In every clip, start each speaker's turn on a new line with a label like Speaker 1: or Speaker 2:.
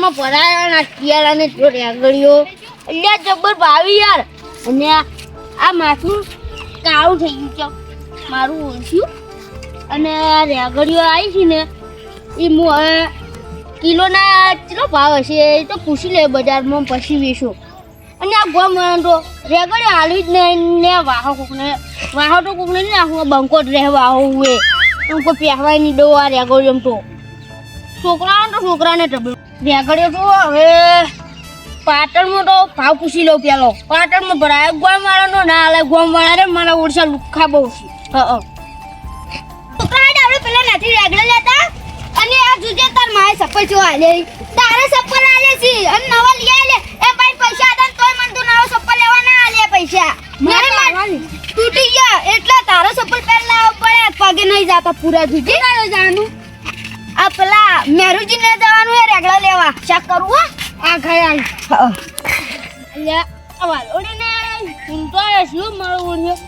Speaker 1: બજારમાં ભરાયા ના શિયાળાને રેગડીઓ એટલે જબ્બર ભાવી યાર. અને આ- માથું કાળું થઈ ગયું છે. મારું ઓળખ્યું. અને આ રેગડીઓ આવી છે ને, એ હું હવે કિલોના કેટલો ભાવ હશે એ તો પૂછી લે બજારમાં, પછી વેચો. અને આ ગોમ તો રેગડીઓ હાલવી જ નહીં, ને વાહો કોકને, વાહો તો કોકને નહીં નાખવું બંકો જ રહે વાહો એ. હું કોઈ પહેરવાય નહીં દો આ રેગડીઓ તો. છોકરાઓ તો છોકરાને ડબલ. રેગડીઓ તો હવે પાટણમાં તો ભાવ પૂછી લઉં પેલો. પાટણમાં ભરાય ગોમ વાળાનો ના હાલે ગોમ વાળા રે મારા ઓરસા લુખા બહુ છે. હ હ.
Speaker 2: છોકરાને આપણે પેલા નથી રેગડે લેતા. અને આ જુજે તાર માએ સપ્પલ જો આલે. તારે સપ્પલ આલે છે. અને નવા લઈ આલે. એ ભાઈ પૈસા હતા તોય મન તું નવો સપ્પલ લેવા ના આલે પૈસા. મારે તૂટી ગયા. એટલે તારો સપ્પલ પહેલા લાવવો પડે. પગે નહીં જાતા પૂરા જુજે. જાનું આ પેલા મેરુજી ને જવાનું હે રેગડા લેવા. ચેક કરું હો?
Speaker 1: આ ગયા એટલે આ વાલોડીને ઊંઘતો શું છું? મારો ઓળખ્યો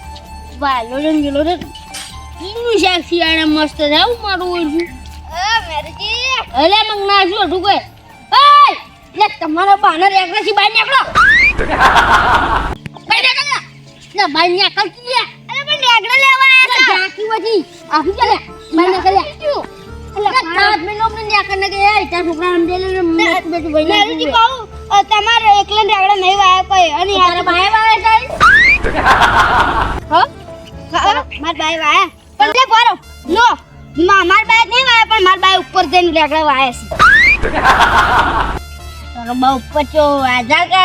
Speaker 1: વાલોડીને ગેલો રે ઇનું શાક શિયાળે મસ્ત હું મારું ઓળખ્યું
Speaker 2: અ મેરુજી.
Speaker 1: અલે મંગના ના શું હતું કોઈ? એય લે તમારા બાના રેગડા સી બાઈ નીકળો. બાઈ નીકળ. લે બાઈ નીકળ. તું
Speaker 2: અરે પણ રેગડા લેવા આયા
Speaker 1: જાકી વધી. આખી ચાલે. બાઈ નીકળ
Speaker 2: તમારે એકલા રેગડા નહીં વાયા કોઈ અને
Speaker 1: યાર બાય વાયા જાય
Speaker 2: હા? માર બાય વાયા? પણ લે લો. મા- માર બાય નહીં વાયા પણ માર બાય ઉપર જઈને રેગડા વાયા છે.
Speaker 1: તારો બહુ પચો આજા કે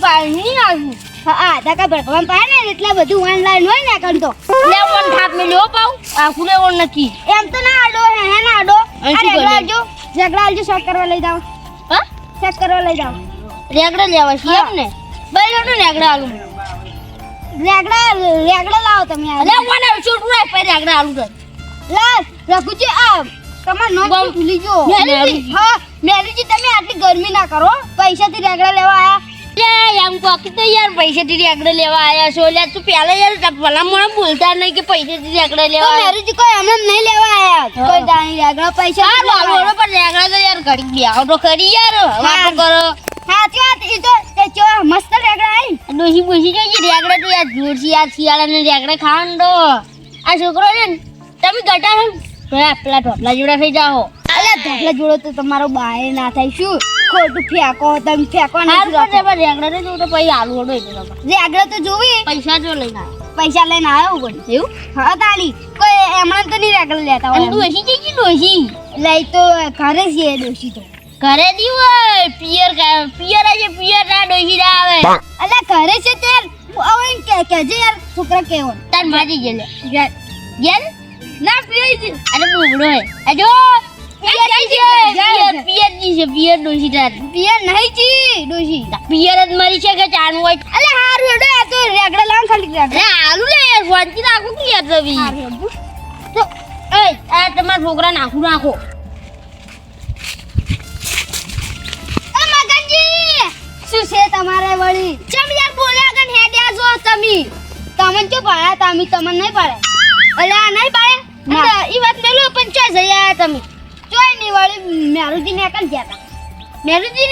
Speaker 1: પાણી નહીં આવ્યું.
Speaker 2: હા આ ધકા ભગવાન ને એટલે બધું ઓનલાઈન હોય ને કંતો
Speaker 1: લે ઓન થાપ મે લ્યો પાઉ. આખું લે ઓન નથી
Speaker 2: એમ તો ના આડો હે હે ના આડો. આ રેગડા? આલજો રેગડા આલજો શેક કરવા લઈ જાવ
Speaker 1: હા?
Speaker 2: શેક કરવા લઈ જાવ
Speaker 1: રેગડા લેવા છે એમ ને? બે લોટો રેગડા આલું.
Speaker 2: રેગડા રેગડા લાવો તમે
Speaker 1: રાખ પે રેગડા આલું તો
Speaker 2: લા રઘુજી આ તમાર. શું ભૂલી જો
Speaker 1: મેરુજી.
Speaker 2: હા મેરુજી તમે આટલી ગરમી ના કરો. પૈસાથી રેગડા લેવા આયા.
Speaker 1: લે એમ કોકી તો યાર પૈસા થી રેકડે લેવા આયા છો. લે તું પેલા યાર ભલા મને બોલતા નહીં કે પૈસા થી રેગડા
Speaker 2: તો
Speaker 1: લેવા આયા.
Speaker 2: મેરુજી કોઈ એમને એમ નહીં લેવા આયા. કોઈ જાણી રેગડા પૈસા
Speaker 1: હા વાળો વાળો પણ રેગડા તો યાર ઘડી બેહો તો ખરી યાર. વાતો કરો.
Speaker 2: સાચી વાત એ તો તે ચો મસ્ત રેગડા આઈ.
Speaker 1: ડોસી બોસી જોઈએ રેગડા તો યાર જોર છે યાર શિયાળાને રેગડા ખાવાનું તો. આ છોકરો છે ને તમે ગટા પેલા ઢોપલા જોડા થઈ જાઓ.
Speaker 2: અલ્યા ઢોપલા જોડો તો તમારો બાય ના થાય શું? ખોટું ફેંકો તમે ફેંકો
Speaker 1: હારું
Speaker 2: નથી
Speaker 1: પણ તે પણ રેગડા તો પછી આલુ હડો એટલે તમારે.
Speaker 2: તો જોવી.
Speaker 1: પૈસા જો લઈને આવ્યો.
Speaker 2: પૈસા લઈને આવ્યો પણ.
Speaker 1: એવું?
Speaker 2: હા તાલી. કોઈ એમણે તો નહીં રેગડા લેતા હોય
Speaker 1: ડોસી જઈ ગઈ ડોસી
Speaker 2: લઈ તો ઘરે છે ડોશી તો.
Speaker 1: ઘરે દી હોય પિયર પિયર આજે પિયર ના ડોસી ના આવે.
Speaker 2: અલ્યા ઘરે છે તે હવે એમ કે કેજે યાર છોકરા કેવો
Speaker 1: તાર મારી ગયેલે ગયેલ ના પિયર અરે બોબડો હે. આ જો પિયર પિયર છે પિયર ડોશી તાર
Speaker 2: પિયર નહીં જી ડોશી.
Speaker 1: પિયર જ મરી છે કે ચાનું હોય.
Speaker 2: અલે હારું હેડો આ તો રેગડા લાવ ખાલી રેગડા
Speaker 1: આલુ લે યાર વાંચી રાખો કે યાર રવિ. તો એ આ તમાર છોકરા નાખું નાખો
Speaker 2: એ મગનજી! શું છે તમારે વળી? ચમ યાર બોલ્યા ગન હેડ્યા જો તમે. તમને કે પાડ્યા તમે તમને નહીં પાડે આ નહીં પાડે ઈ વાત મેલું પણ ચોય જઈ આયા તમે? ચોય નહીં વળી મેરુજી ને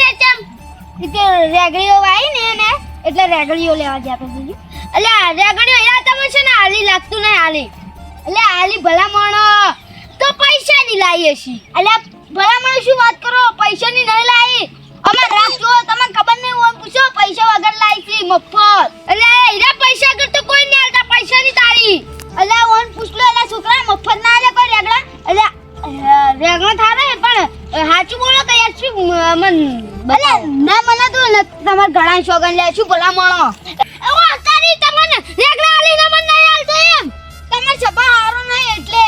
Speaker 2: ને ચમ કે રેગડીઓ વાઈ ને એને, એટલે રેગડીઓ લેવા ગયા હતા બીજું અલ્યા રેગડીઓ યાર તમે છે ને? હાલી લાગતું નહીં હાલી એટલે હાલી ભલામણ. તો પૈસા ની લાવી હશી એટલે ભલામણ શું વાત કરો? પૈસા ની નહીં લાવી અમાર રાખજો તમને ખબર શોગન લે શું ભલામણો ઓ તારી તમને રેગડા આલીને મને નહીં આલતો એમ. તમાર સભા હારો નહીં એટલે.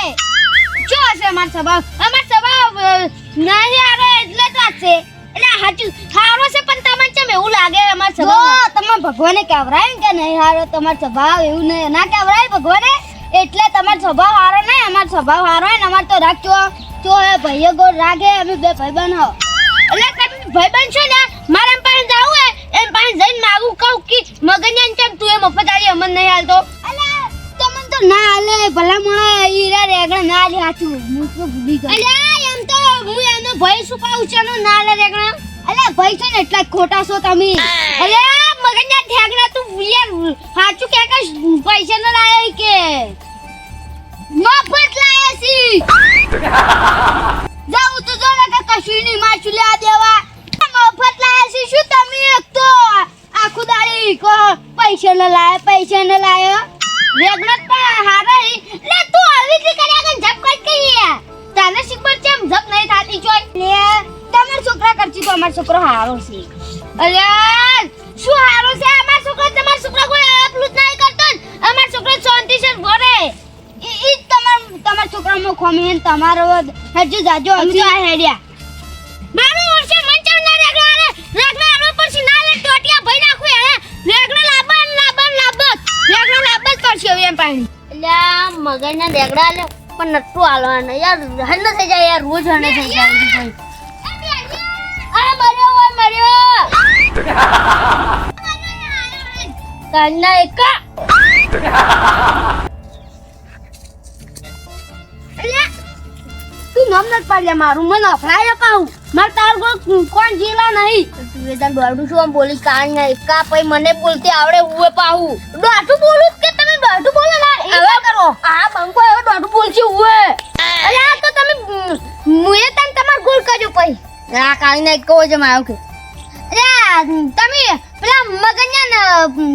Speaker 2: શું હશે અમાર સભા? અમાર સભા નહીં હારો એટલે તો છે એટલે હાચું હારો છે પણ તમને ચમ એવું લાગે અમાર સભા તમે ભગવાને કહેવરાય ને કે નહીં હારો તમાર સ્વભાવ એવું નહીં. ના કેવરાય ભગવાને? એટલે તમાર સ્વભાવ હારો નહીં અમાર સ્વભાવ હારો ને અમાર તો રાખજો જો એ ભાઈઓ ગોળ રાખે અમે બે ભાઈબંધ હો. એટલે તમે ભાઈબંધ છો ને? એમ પાસે જઈને માગું કહું કે મગનિયાન ચમ તું એ મફત આલી અમન નહીં હાલતો. તમને તો ના હાલે ભલા મોણા ઈરા રેગડા ના હાલે હાચું હું તો ભૂલી ગયો અલે એમ તો
Speaker 1: હું એનો ભય શું કહું છે એનો ના લે રેગણા અલે ભય છે ને એટલા ખોટા છો તમે. અલે મગજના ઠેગણા તું યાર હાચું કે કે પૈસા ન લાયા કે. મફત લાયા સી જાઉં તો જો લગા કશું નહીં માછું આ દેવા મફત લાયા છી શું તમે એક તો આખું દાડી કો પૈસા ન લાયો, પૈસા ને લાયો. રેગણા પણ હારે લે, તું આવી રીતે કર્યા કે જપ કઈ કઈ તને શીખબર છે એમ જપ નહીં થાતી જોઈ. લે, તમાર છોકરા કરતી તો અમાર છોકરો હારો છે. અલ્યા શું હારો છે? અમાર છોકરો, તમાર છોકરો કોઈ આપલું જ નહીં કરતો અમાર છોકરો શાંતિ છે ઘરે ઈ જ તમાર તમાર છોકરામાં ખોમી તમારો હજુ જાજો હજુ આ હેડ્યા. લાબત એમ પાણી.
Speaker 3: અલ્યા મગજના દેગડા લે, પણ નટુ હાલવાના. યાર હન થઈ જાય, યાર, રોજ હને થઈ જાય આ મર્યો ઓય મર્યો. કાલના એકા
Speaker 1: તું નામ નથી મારું. મને અફડાય કહું. મારે તાર કોણ જીલા નહીં.
Speaker 3: તું એ દોડું છું આમ બોલી કાલના એકા પછી મને બોલતી આવડે, ઉવે પાહું. દોઢું બોલું દોઢું બોલો ના હવે કરો. આ બંકો હવે દોઢું બોલશે ઉવે.
Speaker 1: અરે આ તો તમે મુએ તને તમાર ગોલ કરજો પછી.
Speaker 3: આ કહો છે મારો કે
Speaker 1: અરે તમે પેલા મગન્યા ને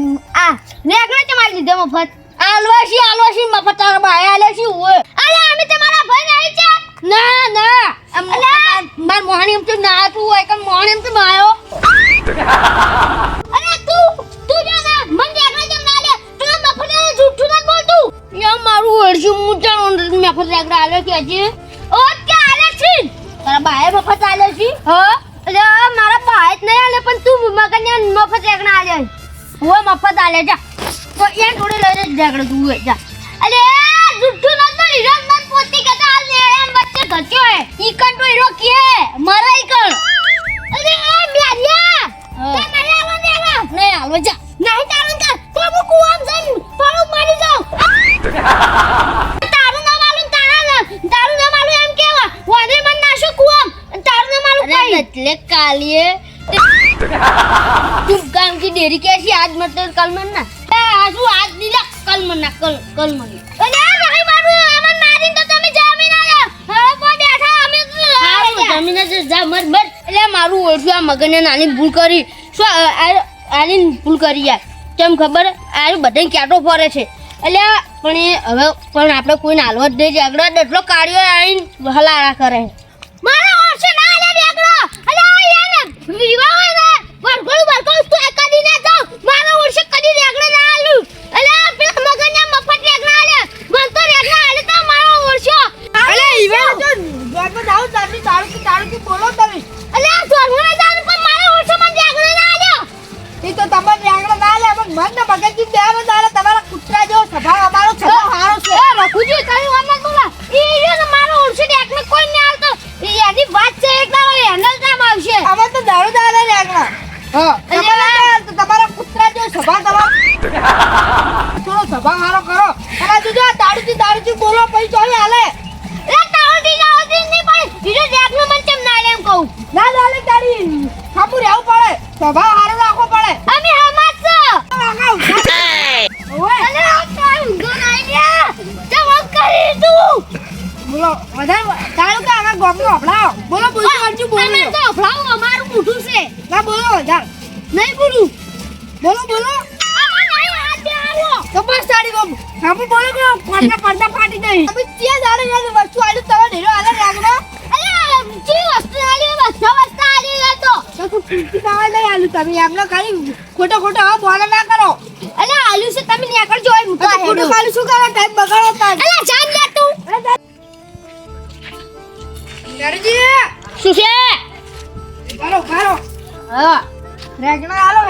Speaker 1: આ રેગડા તમારી લીધે મફત?
Speaker 3: આલવાસી આલવાસી મફત તારા આલે ઉવે.
Speaker 1: અરે અમે તમારા ભાઈ નહીં છે?
Speaker 3: ના ના. માર મોહણી એમ તો ના તું હોય કે મોહણી એમ તો માયો
Speaker 1: અરે તું તું જો ને
Speaker 3: વર્ષું મુચાણ મફત રેગડા આલે કે હજી?
Speaker 1: ઓ કે આલે છે?
Speaker 3: તારા બાય મફત આલે છે?
Speaker 1: હ, એટલે મારા ભાઈ જ નહીં આલે પણ તું મગન્યા મફત રેગડા આલે
Speaker 3: હું મફત આલે, જા. તો એ થોડી લઈને રેગડો તું જા.
Speaker 1: અરે જુઠ્ઠું નથી બોલી રંગ મત પોતી કે આલે એમ વચ્ચે ઘચ્યો હે.
Speaker 3: ઈ કંટો હીરો કે
Speaker 1: કલમન. એ
Speaker 3: આજુ
Speaker 1: આજ દીલા કલમન ના
Speaker 3: કલ કલમન.
Speaker 1: અને આ મારું અમન મારી તો તમે જામી ના જાવ હવે પો બેઠા અમે જામી
Speaker 3: ના જા મર મર. એટલે મારું ઓળખ્યું આ મગને નાની ભૂલ કરી. શું આની ભૂલ કરી યાર? કેમ ખબર? આ બધાને ક્યાંટો ફરે છે. એટલે પણ એ હવે પણ આપણે કોઈને હાલવા જ દે. છે આગળ ડટલો કાઢ્યો આવીને હલારા કરે.
Speaker 1: મારા ઓળખે ના લે આગળ અલ્યા વિવાહ
Speaker 3: બોલો પછી ચોવી હાલે.
Speaker 1: લે તારો દી જાવ દી ની પણ ઈજો નું મન કેમ ના લેમ કહું.
Speaker 3: ના દાલે તારી. ખાપુ રહેવું પડે. સ્વભાવ હારે રાખવો પડે.
Speaker 1: અમે હમાસ છો.
Speaker 3: ઓય
Speaker 1: અને આ તાર નાઈ ગયા જવાબ કરી તું.
Speaker 3: બોલો વધારે તારું કે આના ગોમ નો હપડાવો બોલો બોલતું વાંચું બોલો
Speaker 1: તમે તો અફલાવું અમારું મોઢું છે.
Speaker 3: ના બોલો વધારે
Speaker 1: નહીં બોલું.
Speaker 3: બોલો બોલો.
Speaker 1: આમાં નહીં હાથ દે આલો
Speaker 3: તો બસ તારી ગોમ બોલો કે ફાટી જાય. દાડે યાર વસ્તુ ઢેરો
Speaker 1: જી આલી વસ્તુ વસ્તુ આલી ગયો તો.
Speaker 3: તો તું પીતી ખાવા નહીં તમે. એમને ખાલી ખોટો ખોટો હવે બોલે ના કરો.
Speaker 1: અરે આલુ છે તમે નીકળ હું તો
Speaker 3: ખોટું ખાલી શું કરો ટાઈમ બગાડો તાર
Speaker 1: અલે જાન લે તું.
Speaker 3: નરજી
Speaker 1: શું છે?
Speaker 3: હાલો
Speaker 1: હા.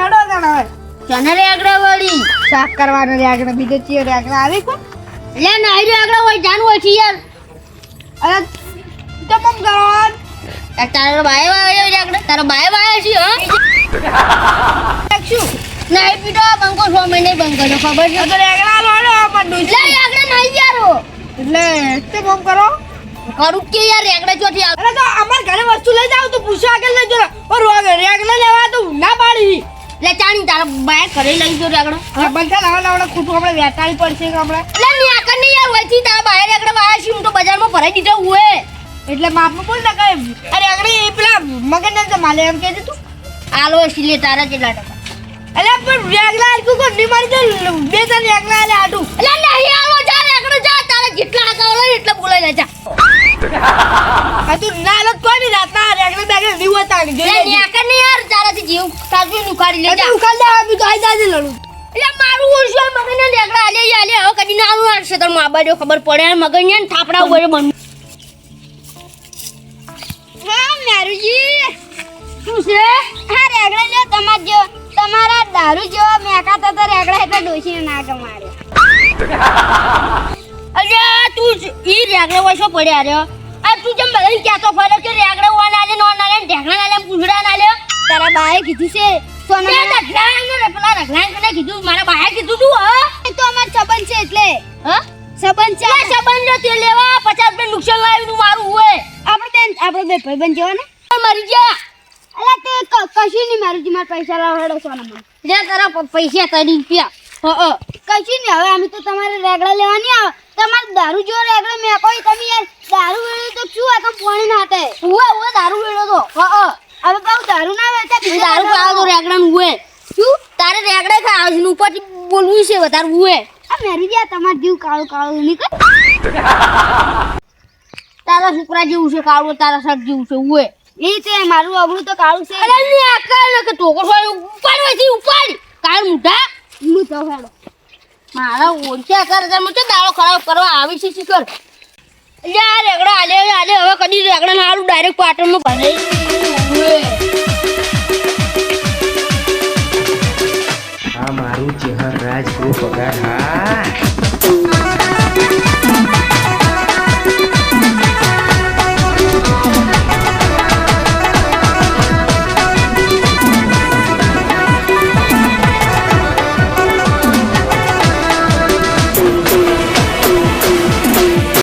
Speaker 3: હેડો તને હવે
Speaker 1: તને રેગડા વળી.
Speaker 3: શાક કરવાનો રેગણા બીજે ચીએ રેગણા આવી કો
Speaker 1: લે નાઈ રેગડા હોય જાન હોય છે યાર.
Speaker 3: અરે તો મમ કરો?
Speaker 1: તારો ભાઈ વાયો રેગડા. તારો ભાઈ વાયો છે હા?
Speaker 3: શું?
Speaker 1: નહીં બંકો સો મહિને બંકો ખબર છે?
Speaker 3: તો હેડો પણ
Speaker 1: લે
Speaker 3: ડોસી
Speaker 1: રેગડા નહીં યારો
Speaker 3: એટલે તે મમ કરો?
Speaker 1: કરું કે યાર રેગડા ચોથી આવે
Speaker 3: અરે તો અમાર ઘરે વસ્તુ લઈ જાવ તો પૂછો આગળ લઈ જો પર રેગડા લેવા
Speaker 1: ઘરે લઈ જો રેગડો
Speaker 3: હવે બંધા લાવા લાવડા ખોટું આપણે વેચાવી પડશે કે આપણે?
Speaker 1: લે ન્યાકર ને યાર વચ્ચે તા બહાર રેગડા વાયા છે હું તો બજારમાં ભરાઈ દીધો હુએ
Speaker 3: એટલે માપમાં બોલ ના કહે અરે આગળ એ પેલા મગન ને માલે એમ કહે તું.
Speaker 1: આલો સિલે તારા કેટલા ટકા.
Speaker 3: એટલે પણ રેગલા આલકુ કો ની મારી તો બે ત્રણ રેગલા આલે આટું
Speaker 1: એટલે નહીં આલો જા રેગડો જા તારા જેટલા ટકા હોય એટલા બોલાઈ લે જા.
Speaker 3: આ તું ના લો કોઈ ની રાત ના બેગલા નહીં દીવો
Speaker 1: તાણી
Speaker 3: જોઈ લે
Speaker 1: ન્યાકર ને યાર તારાથી જીવ. તાજુ ઉખાડી લે જા.
Speaker 3: તું કાલ દે આપી તો આઈ જાજે લડું.
Speaker 1: એટલે મારું ઓછું મગન ને રેગડા આલે આલે હવે કદી ના આવું આવશે. તો મા બાજો ખબર પડે. મગન ને થાપડા ઉપર બન
Speaker 2: હા મેરુજી?
Speaker 1: શું છે?
Speaker 2: હા રેગડા લ્યો તમાર જો તમારા દારૂ જેવા મેકાતા તો રેગડા એટલે ડોશીને ના ગમાડે.
Speaker 1: અરે તું ઈ રેગડો વસો પડ્યા રહ્યો. આ તું જેમ બધાને કહેતો ફરે કે રેગડો વાન લે નો આલે ઢેકણા આલે પૂંજડા ના આલે
Speaker 2: તારા બાએ કીધું છે સોના
Speaker 1: રખલાણ પેલા રખલાણ કને કીધું? મારા બાએ કીધું તું હા.
Speaker 2: તો અમાર સબંધ છે એટલે.
Speaker 1: હા?
Speaker 2: સબંધ છે
Speaker 1: સંબંધ તે લેવા 50 રૂપિયા નુકસાન લાવ્યું મારું હોય
Speaker 2: આપણે તે આપણે બે ભાઈબંધ જેવા ને?
Speaker 1: મરી ગયા.
Speaker 2: અલા તે ક- કશું નહીં મારુજી મારા પૈસા લાવડો સોનામાં.
Speaker 1: લે તારા પૈસા તારી રૂપિયા. હા
Speaker 2: કશું નહીં હવે અમે તો તમારે રેગડા લેવાની આવે. તમારે દારૂ જો રેગડા મેં કોઈ તમે યાર દારૂ વેળે તો શું આ તો પાણી ના થાય
Speaker 1: ઉવે ઉવે દારૂ વેડો તો. હા.
Speaker 2: હવે કહું દારૂ ના વેચા
Speaker 1: એ દારૂ પાવ તો રેગડા નું ઉવે શું? તારે રેગડા ખાવ છે ઉપરથી બોલવું છે વધારે ઉવે
Speaker 2: આ મેરી આ તમાર જીવ કાળું કાળું નીકળ.
Speaker 1: તારા છોકરા જેવું છે કાળું તારા શર્ટ જેવું છે ઉવે
Speaker 2: એ તે મારું અબડું તો કાળું છે.
Speaker 1: અરે ની આકા ને કે ટોકો છોડી ઉપાડ વધી ઉપાડ. કાળ મુઢા.
Speaker 2: હું તો હેડો.
Speaker 1: મારા ઓળખ્યા કર તમે તો દાળો ખરાબ કરવા આવી છે શીખર. એટલે આ રેગડા આલે આલે હવે કદી રેગડા ના આલું ડાયરેક્ટ પાટણમાં ભરાઈ તું